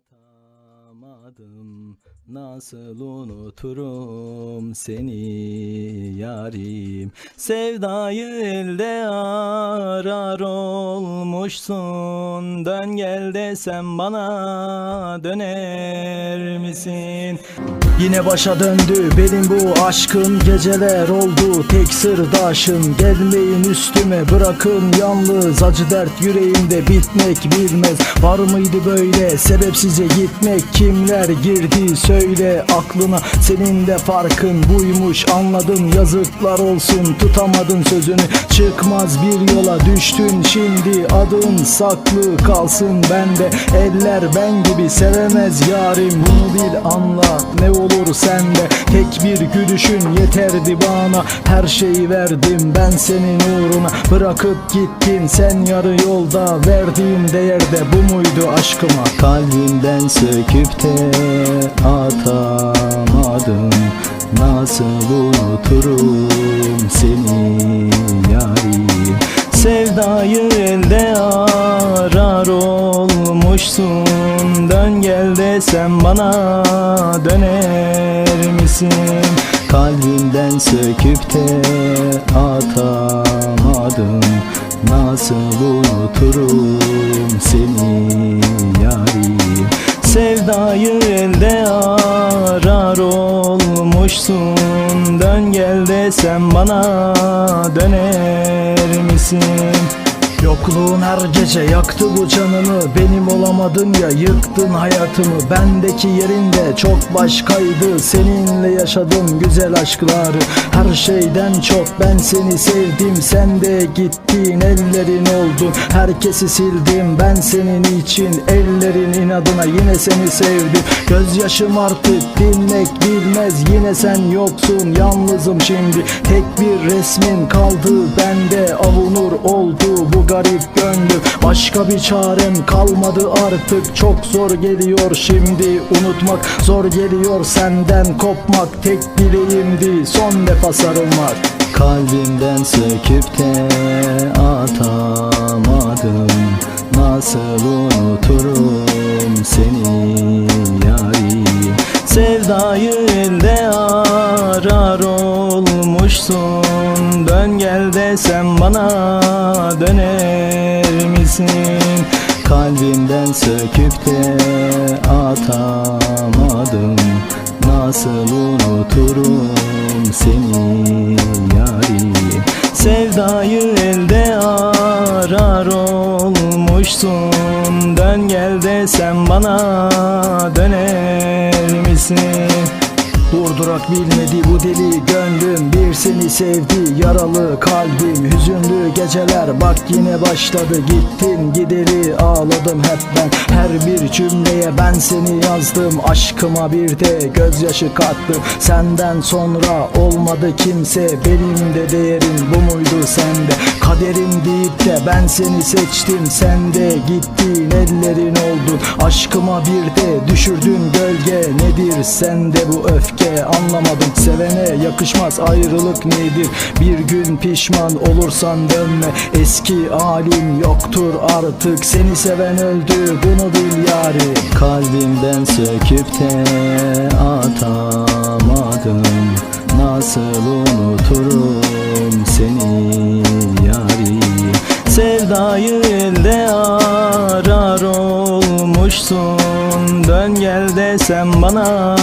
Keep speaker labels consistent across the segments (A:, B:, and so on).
A: Atamadım. Nasıl unuturum seni yarim. Sevdayı elde arar olmuşsun. Dön gel desem bana döner misin? Yine başa döndü benim bu aşkın Geceler oldu tek sırdaşım. Gelmeyin üstüme bırakın yalnız. Acı dert yüreğimde bitmek bilmez. Var mıydı böyle sebepsize gitmek? Kimler girdi söyle aklına. Senin de farkın buymuş anladım Yazıklar olsun tutamadın sözünü. Çıkmaz bir yola düştün şimdi. Adın saklı kalsın bende. Eller ben gibi sevemez yarim. Bunu bil anla ne olur sende. Tek bir gülüşün yeterdi bana Her şeyi verdim ben senin uğruna. Bırakıp gittin sen yarı yolda. Verdiğim değerde bu muydu aşkıma? Kalbimden söküp de atamadım Nasıl unuturum seni yarim Sevdayı elde arar olmuşsun. Dön gel desem bana döner misin? Kalbimden söküp de atamadım. Nasıl unuturum seni olmuşsun Dön gel desem bana döner misin? Yokluğun her gece yaktı bu canımı Benim olamadın ya yıktın hayatımı. Bendeki yerinde çok başkaydı. Seninle yaşadım güzel aşkları Her şeyden çok ben seni sevdim. Sen de gittin ellerin oldun Herkesi sildim. Ben senin için Ellerin inadına yine seni sevdim. Gözyaşım artık dinmek bilmez. Yine sen yoksun yalnızım şimdi. Tek bir resmin kaldı. Bende Avunur oldu bu garip gönlüm Başka bir çarem kalmadı artık. Çok zor geliyor şimdi unutmak. Zor geliyor senden kopmak. Tek dileğimdi. Son defa sarılmak. Kalbimden söküp de atamadım. Nasıl unuturum seni yarim Sevdayı elde arar olmuşsun Dön gel desem bana döner misin? Kalbimden söküp de atamadım Nasıl unuturum seni yarim Sevdayı elde arar olmuşsun Dön gel desem bana döner misin? Durdurak bilmedi bu deli gönlüm Bir seni sevdi. Yaralı kalbim Hüzünlü geceler. Bak yine başladı Gittin gideri ağladım hep ben. Her bir cümleye ben seni yazdım. Aşkıma bir de gözyaşı kattım. Senden sonra olmadı kimse. Benim de değerim bu muydu sende? Kaderim deyip de ben seni seçtim. Sen de gittin ellerin oldun Aşkıma bir de düşürdün gölge. Nedir sende bu öfke anlamadım. Sevene yakışmaz ayrılık nedir? Bir gün pişman olursan dönme. Eski halim yoktur artık. Seni seven öldü bunu bil yari. Kalbimden söküp de atamadım. Nasıl unuturum seni yari? Sevdayı elde arar olmuşsun. Dön gel desem bana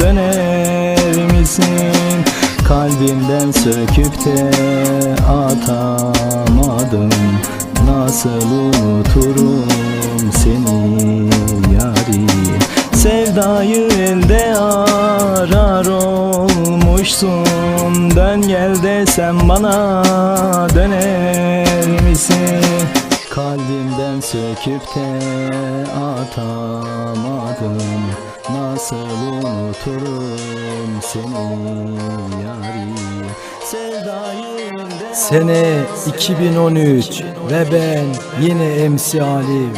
A: döner misin? Kalbimden söküp de atamadım Nasıl unuturum seni yari Sevdayı elde arar olmuşsun Dön gel desem bana döner misin? Kalbimden söküp de atamadım. Nasıl unuturum seni yari?
B: Sene 2013 ve ben yine emsalim